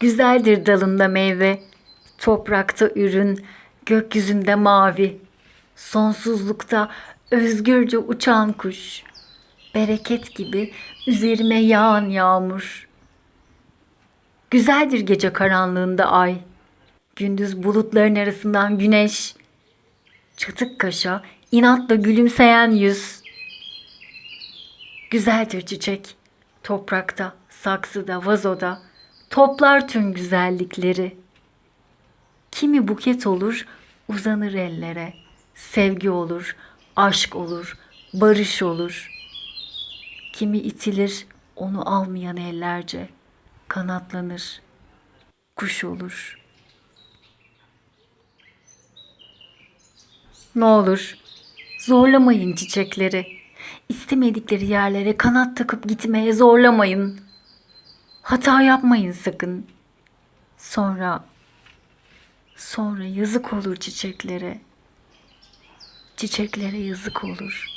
Güzeldir dalında meyve, toprakta ürün, gökyüzünde mavi. Sonsuzlukta özgürce uçan kuş. Bereket gibi üzerime yağan yağmur. Güzeldir gece karanlığında ay. Gündüz bulutların arasından güneş. Çatık kaşa, inatla gülümseyen yüz. Güzeldir çiçek. Toprakta, saksıda, vazoda toplar tüm güzellikleri. Kimi buket olur, uzanır ellere. Sevgi olur, aşk olur, barış olur. Kimi itilir, onu almayan ellerce. Kanatlanır, kuş olur. Ne olur, zorlamayın çiçekleri. İstemedikleri yerlere kanat takıp gitmeye zorlamayın. Hata yapmayın sakın. Sonra sonra yazık olur çiçeklere. Çiçeklere yazık olur.